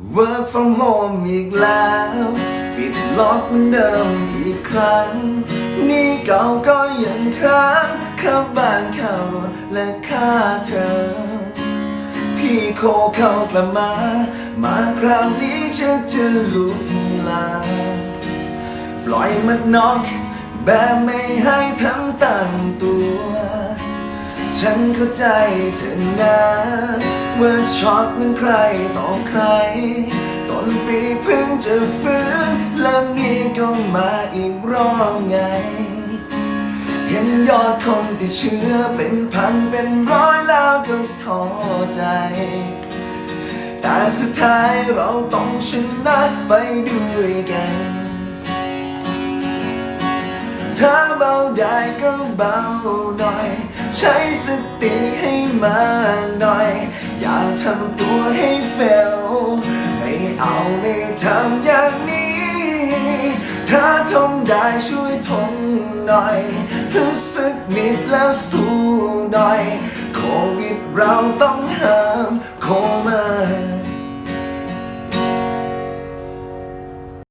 Work from home อีกแล้ว ปิดล็อกเหมือนเดิมอีกครั้ง นี่เก่าก็ยังค้างค่าบ้านเขาและค่าเธอ พี่โคเข้ากลับมา มาคราวนี้ฉันจะลุกลา ปล่อยมันน็อกแบบไม่ให้ทั้งตั้งตัว ฉันเข้าใจเธอนะ ว่าช็อตมันใครต่อใคร ต้นปีเพิ่งจะฟื้นแล้วนี่ก็มาอีกรอบไง เห็นยอดคนติดเชื้อเป็นพันเป็นร้อยแล้วก็ท้อใจ แต่สุดท้ายเราต้องชนะไปด้วยกัน ถ้าเบาได้ก็เบาหน่อย ใช้สติให้มากหน่อย อย่าทำตัวให้เฟล ไม่เอาไม่ทำอย่างนี้ถ้าทนได้ช่วยทนหน่อยรู้สึกนิดแล้วสู้หน่อย โควิดเราต้องห้ามโค